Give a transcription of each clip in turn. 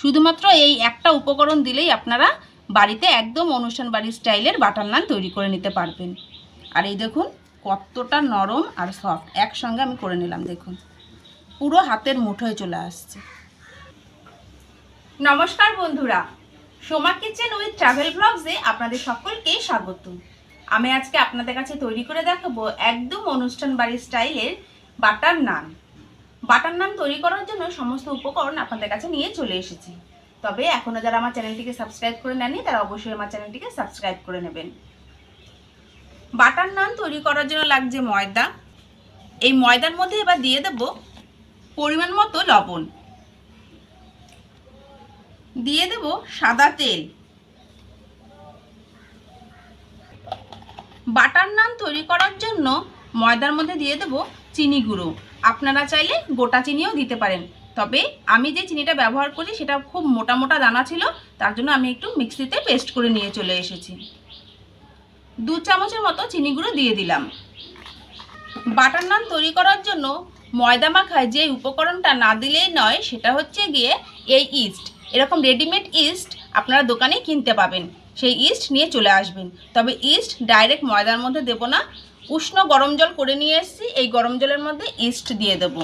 শুধুমাত্র এই একটা উপকরণ দিলেই আপনারা বাড়িতে একদম অনুষ্ঠান বাড়ির স্টাইলের বাটার নান তৈরি করে নিতে পারবেন। আর এই দেখুন, কতটা নরম আর সফট একসঙ্গে আমি করে নিলাম, দেখুন। পুরো হাতের মুঠোয় চলে আসছে। নমস্কার বন্ধুরা। সোমা কিচেন উইথ ট্রাভেল ব্লগসে আপনাদের সকলকে স্বাগত। আমি আজকে আপনাদের কাছে তৈরি করে দেখাবো একদম অনুষ্ঠান বাড়ির স্টাইলের বাটার নান। বাটার নান তৈরি করার জন্য সমস্ত উপকরণ আপনাদের কাছে নিয়ে চলে এসেছি। তবে এখনও যারা আমার চ্যানেলটিকে সাবস্ক্রাইব করে নেননি, তারা অবশ্যই আমার চ্যানেলটিকে সাবস্ক্রাইব করে নেবেন। বাটার নান তৈরি করার জন্য লাগছে ময়দা। এই ময়দার মধ্যে এবার দিয়ে দেব পরিমাণ মতো লবণ। দিয়ে দেব সাদা তেল। বাটার নান তৈরি করার জন্য ময়দার মধ্যে দিয়ে দেব চিনি গুঁড়ো। আপনারা চাইলে গোটা চিনিও দিতে পারেন। তবে আমি যে চিনিটা ব্যবহার করি, সেটা খুব মোটা মোটা দানা ছিল, তার জন্য আমি একটু মিক্সিতে পেস্ট করে নিয়ে চলে এসেছি। দু চামচের মতো চিনি গুঁড়ো দিয়ে দিলাম। বাটার নান তৈরি করার জন্য ময়দা মাখায় যে উপকরণটা না দিলেই নয়, সেটা হচ্ছে গিয়ে এই ইস্ট। এরকম রেডিমেড ইস্ট আপনারা দোকানে কিনতে পাবেন। সেই ইস্ট নিয়ে চলে আসবেন। তবে ইস্ট ডাইরেক্ট ময়দার মধ্যে দেব না। উষ্ণ গরম জল করে নিয়ে এসেছি। এই গরম জলের মধ্যে ইস্ট দিয়ে দেব।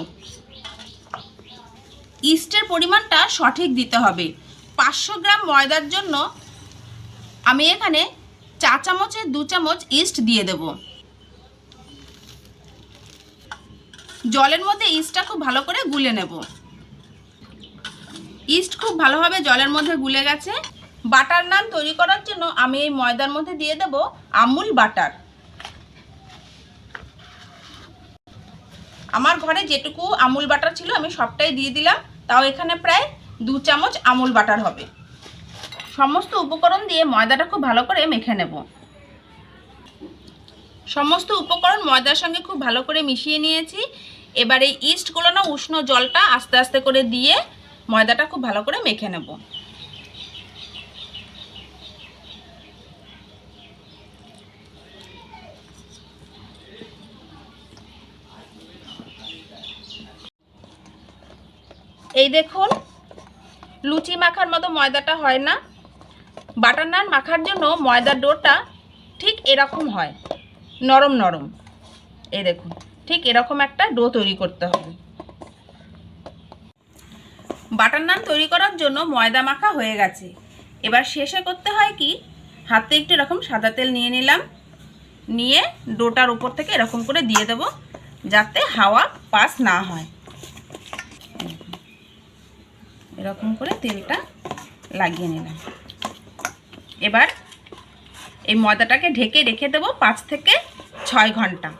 ইস্টের পরিমাণটা সঠিক দিতে হবে। পাঁচশো গ্রাম ময়দার জন্য আমি এখানে চা চামচের দু চামচ ইস্ট দিয়ে দেব। জলের মধ্যে ইস্টটা খুব ভালো করে গুলে নেব। ইস্ট খুব ভালোভাবে জলের মধ্যে গুলে গেছে। বাটার নান তৈরি করার জন্য আমি এই ময়দার মধ্যে দিয়ে দেব আমুল বাটার। আমার ঘরে যেটুকু আমুল বাটার ছিল আমি সবটাই দিয়ে দিলাম। তাও এখানে প্রায় দু চামচ আমুল বাটার হবে। সমস্ত উপকরণ দিয়ে ময়দাটা খুব ভালো করে মেখে নেব। সমস্ত উপকরণ ময়দার সঙ্গে খুব ভালো করে মিশিয়ে নিয়েছি। এবার এই ইস্টগুলো না উষ্ণ জলটা আস্তে আস্তে করে দিয়ে ময়দাটা খুব ভালো করে মেখে নেব। এই দেখুন, লুচি মাখার মতো ময়দাটা হয় না। বাটার নান মাখার জন্য ময়দার ডোটা ঠিক এরকম হয়, নরম নরম। এই দেখুন, ঠিক এরকম একটা ডো তৈরি করতে হবে। বাটার নান তৈরি করার জন্য ময়দা মাখা হয়ে গেছে। এবার শেষে করতে হয় কি, হাতে একটু এরকম সাদা তেল নিয়ে নিলাম। নিয়ে ডোটার উপর থেকে এরকম করে দিয়ে দেব, যাতে হাওয়া পাস না হয়। এরকম করে তেলটা লাগিয়ে নিলাম। এবার এই ময়দাটাকে ঢেকে রেখে দেবো পাঁচ থেকে ছয় ঘণ্টা।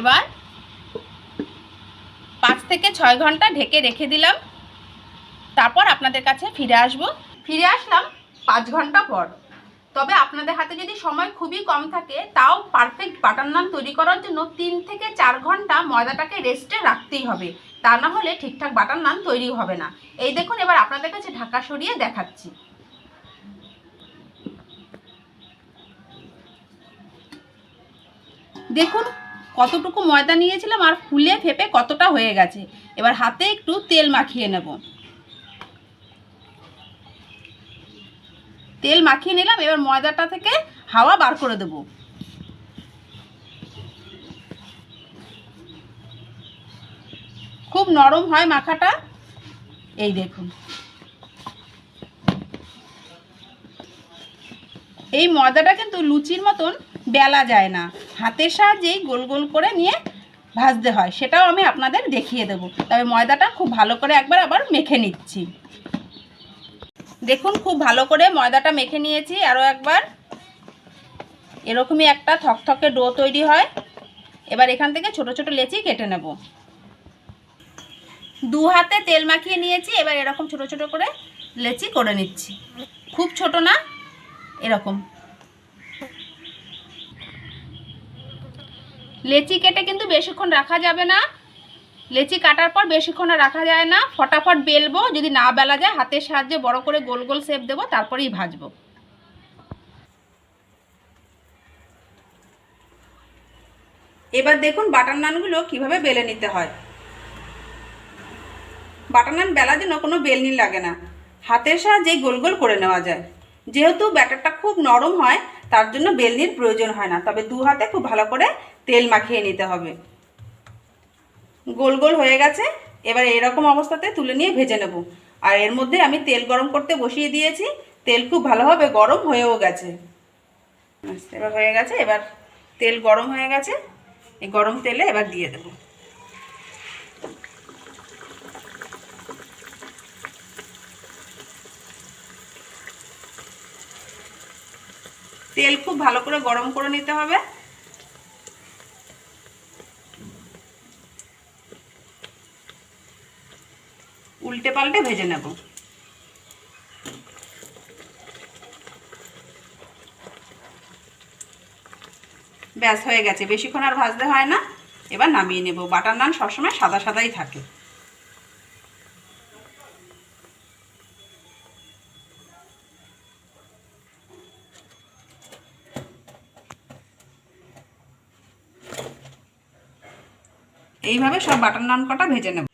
এবার পাঁচ থেকে ছয় ঘণ্টা ঢেকে রেখে দিলাম। তারপর আপনাদের কাছে ফিরে আসব। ফিরে আসলাম পাঁচ ঘণ্টা পর। তবে আপনাদের হাতে যদি সময় খুবই কম থাকে, তাও পারফেক্ট বাটার নান তৈরি করার জন্য তিন থেকে চার ঘণ্টা ময়দাটাকে রেস্টে রাখতেই হবে। তা না হলে ঠিকঠাক বাটার নান তৈরি হবে না। এই দেখুন, এবার আপনাদের কাছে ঢাকা সরিয়ে দেখাচ্ছি। দেখুন, কতটুকু ময়দা নিয়েছিলাম আর ফুলে ফেপে কতটা হয়ে গেছে। এবার হাতে একটু তেল মাখিয়ে নেব। তেল মাখিয়ে নিলাম, এবার ময়দাটা থেকে হাওয়া বার করে দেব। খুব নরম হয় মাখাটা। এই দেখুন। এই ময়দাটা কিন্তু লুচির মতন বেলা যায় না। হাতের সাহায্যেই গোল গোল করে নিয়ে ভাজতে হয়। সেটাও আমি আপনাদের দেখিয়ে দেবো। তবে ময়দাটা খুব ভালো করে একবার আবার মেখে নিচ্ছি। দেখুন, খুব ভালো করে ময়দাটা মেখে নিয়েছি। আরও একবার। এরকমই একটা থকথকে ডো তৈরি হয়। এবার এখান থেকে ছোট ছোট লেচি কেটে নেব। দু হাতে তেল মাখিয়ে নিয়েছি। এবার এরকম ছোট ছোট করে লেচি করে নিচ্ছি। খুব ছোট না, এরকম। লেচি কেটে কিন্তু বেশিক্ষণ রাখা যাবে না। লেচি কাটার পর বেশিক্ষণ রাখা যায় না। ফটাফট বেলবো, যদি না বেলা যায় হাতের সাহায্যে বড় করে গোল গোল শেপ দেবো, তারপরেই ভাজবো। এবার দেখুন বাটার নানগুলো কীভাবে বেলে নিতে হয়। বাটার নান বেলার জন্য কোনো বেলনি লাগে না। হাতের সাহায্যে গোল গোল করে নেওয়া যায়। যেহেতু ব্যাটারটা খুব নরম হয়, তার জন্য বেলনির প্রয়োজন হয় না। তবে দু হাতে খুব ভালো করে তেল মাখিয়ে নিতে হবে। গোল গোল হয়ে গেছে, এবার এরকম অবস্থাতে তুলে নিয়ে ভেজে নেব। আর এর মধ্যে আমি তেল গরম করতে বসিয়ে দিয়েছি, তেল খুব ভালোভাবে গরম হয়েও গেছে। এবার হয়ে গেছে, এবার তেল গরম হয়ে গেছে, এই গরম তেলে এবার দিয়ে দেব। তেল খুব ভালো করে গরম করে নিতে হবে। উল্টে পাল্টে ভেজে নেব। ব্যাস, হয়ে গেছে। বেশিক্ষণ আর ভাজতে হয় না। এবার নামিয়ে নেব। বাটার নান সবসময় সাদা সাদাই থাকে। এইভাবে সব বাটার নান কটা ভেজে নেব।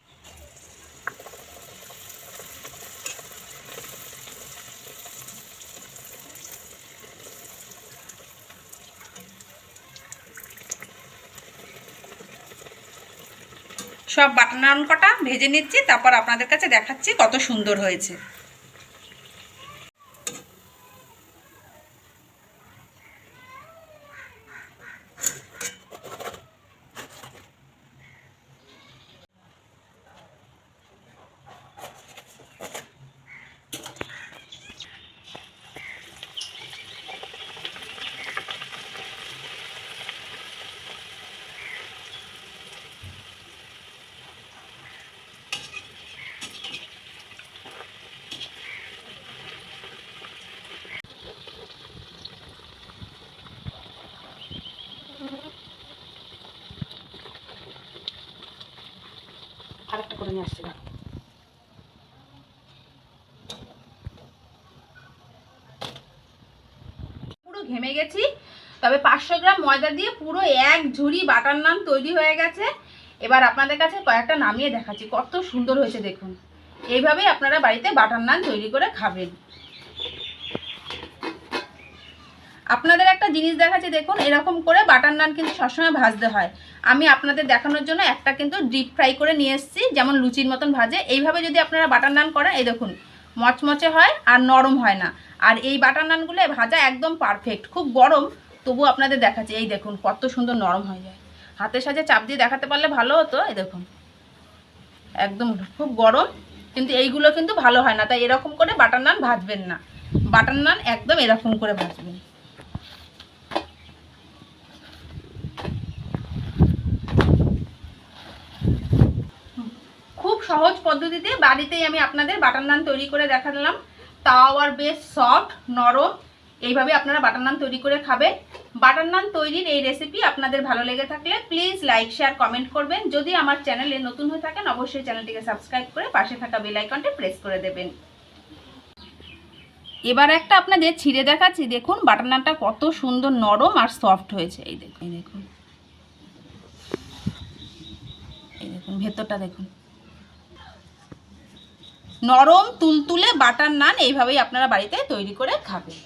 সব বাটনান নান কটা ভেজে নিচ্ছি তারপর আপনাদের কাছে দেখাচ্ছি কত সুন্দর হয়েছে। আরেকটা করে নিয়ে আসছি পুরো ঘেমে গেছি, তবে পাঁচশো গ্রাম ময়দা দিয়ে পুরো এক ঝুড়ি বাটার নান তৈরি হয়ে গেছে। এবার আপনাদের কাছে কয়েকটা নামিয়ে দেখাচ্ছি, কত সুন্দর হয়েছে দেখুন। এইভাবেই আপনারা বাড়িতে বাটার নান তৈরি করে খাবেন। আপনাদের একটা জিনিস দেখাচ্ছি, দেখুন, এরকম করে বাটার নান কিন্তু সবসময় ভাজতে হয়। আমি আপনাদের দেখানোর জন্য একটা কিন্তু ডিপ ফ্রাই করে নিয়ে এসেছি, যেমন লুচির মতন ভাজে। এইভাবে যদি আপনারা বাটার নান করেন, এই দেখুন, মচমচে হয় আর নরম হয় না। আর এই বাটার নানগুলো ভাজা একদম পারফেক্ট খুব গরম তবু আপনাদের দেখাচ্ছি, এই দেখুন, কত সুন্দর নরম হয়ে যায়। হাতের সাজে চাপ দিয়ে দেখাতে পারলে ভালো হতো, এই দেখুন। একদম খুব গরম, কিন্তু এইগুলো কিন্তু ভালো হয় না, তাই এরকম করে বাটার নান ভাজবেন না। বাটার নান একদম এরকম করে ভাজবেন খুব সহজ পদ্ধতিতে বাড়িতেই আমি আপনাদের বাটার নান তৈরি করে দেখালাম। তাও আর বেশ সফট নরম। এইভাবে আপনারা বাটার নান তৈরি করে খাবেন। বাটার নান তৈরির এই রেসিপি আপনাদের ভালো লেগে থাকলে প্লিজ লাইক শেয়ার কমেন্ট করবেন। যদি আমার চ্যানেলে নতুন হয়ে থাকেন, অবশ্যই চ্যানেলটিকে সাবস্ক্রাইব করে পাশে থাকা বেল আইকনটি প্রেস করে দেবেন। এবার একটা আপনাদের ছিঁড়ে দেখাচ্ছি। দেখুন, বাটার নানটা কত সুন্দর নরম আর সফট হয়েছে। এই দেখুন। এই দেখুন, ভেতরটা দেখুন। নরম তুলতুলে বাটার নান এইভাবেই আপনারা বাড়িতে তৈরি করে খাবেন।